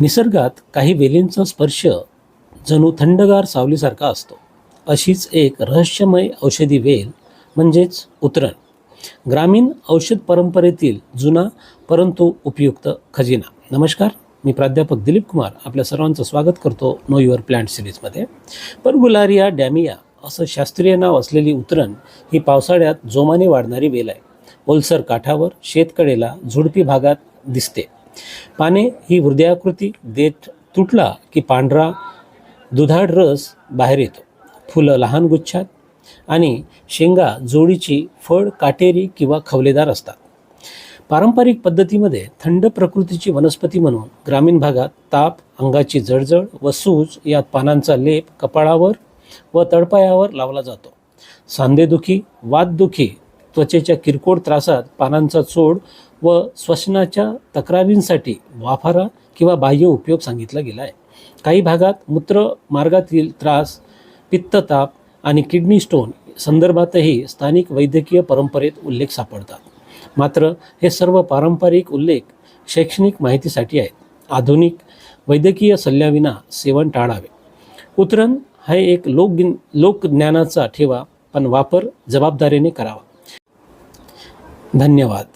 निसर्गात काही वेलींचा स्पर्श जणू थंडगार सावलीसारखा असतो. अशीच एक रहस्यमय औषधी वेल म्हणजेच उतरण ग्रामीण औषध परंपरेतील जुना परंतु उपयुक्त खजिना. नमस्कार मी प्राध्यापक दिलीप कुमार आपल्या सर्वांचं स्वागत करतो नो युअर प्लांट सिरीजमध्ये. परगुलारिया डॅमिया असं शास्त्रीय नाव असलेली उतरण ही पावसाळ्यात जोमाने वाढणारी वेल आहे. ओलसर काठावर शेतकडेला झुडपी भागात दिसते. पाने ही हृदयाकृती देठ तुटला की पांढरा दुधाळ रस बाहेर येतो. फुलं लहान गुच्छात आणि शेंगा जोडीची फळ काटेरी किंवा खवलेदार असतात. पारंपरिक पद्धतीमध्ये थंड प्रकृतीची वनस्पती म्हणून ग्रामीण भागात ताप अंगाची जळजळ व सूज यात पानांचा लेप कपाळावर व तळपायावर लावला जातो. सांधेदुखी वातदुखी त्वचेच्या किरकोळ त्रासात पानांचा चोड व श्वसनाच्या तक्रारींसाठी वाफारा किंवा बाह्य उपयोग सांगितला गेला आहे. काही भागात मूत्र मार्गातील त्रास पित्तताप आणि किडनी स्टोन संदर्भातही स्थानिक वैद्यकीय परंपरेत उल्लेख सापडतात. मात्र हे सर्व पारंपरिक उल्लेख शैक्षणिक माहितीसाठी आहेत. आधुनिक वैद्यकीय सल्ल्याविना सेवन टाळावे. उतरण हा एक लोक लोकज्ञानाचा ठेवा पण वापर जबाबदारीने करावा. धन्यवाद.